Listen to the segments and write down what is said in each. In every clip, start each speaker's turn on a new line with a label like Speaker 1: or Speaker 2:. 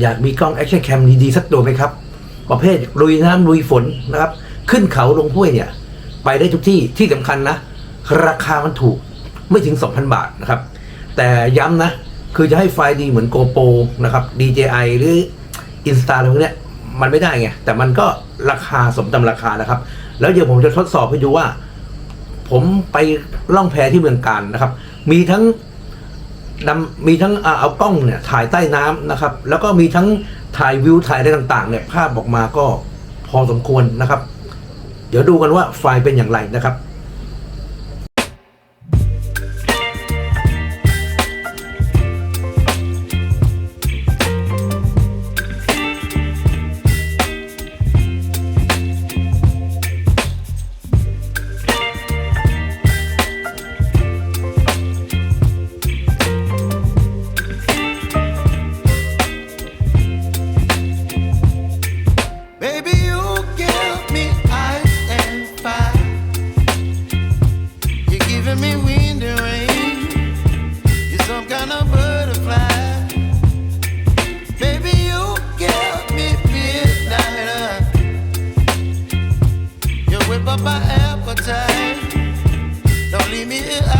Speaker 1: อยากมีกล้องแอคชั่นแคมดีๆสักตัวไหมครับ ประเภทลุยน้ำลุยฝนนะครับ ขึ้นเขาลงห้วยเนี่ย ไปได้ทุกที่ที่สำคัญนะ ราคามันถูกไม่ถึง 2,000 บาทนะครับ แต่ย้ำนะ คือจะให้ไฟล์ดีเหมือน GoPro นะครับ DJI หรือ Insta อะไรพวกเนี้ยมันไม่ได้ไง แต่มันก็ราคาสมตำราคานะครับ แล้วเดี๋ยวผมจะทดสอบให้ดูว่า ผมไปล่องแพที่เมืองการนะครับ มีทั้ง นำมีทั้งอ่าเอากล้องเนี่ยถ่ายใต้น้ำนะครับ แล้วก็มีทั้งถ่ายวิวถ่ายอะไรต่างๆเนี่ยภาพออกมาก็พอสมควรนะครับ เดี๋ยวดูกันว่าไฟล์เป็นอย่างไรนะครับ
Speaker 2: me up.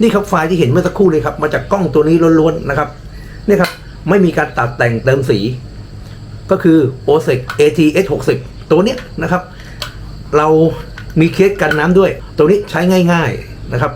Speaker 1: นี่ครับไฟล์ที่เห็นเมื่อสักครู่เลยครับ มาจากกล้องตัวนี้ล้วนๆนะครับนี่ครับ ไม่มีการตัดแต่งเติมสี ก็คือ OSEC ATS 60ตัวเนี้ยนะครับ เรามีเคสกันน้ำด้วย ตัวนี้ใช้ง่าย ๆนะครับ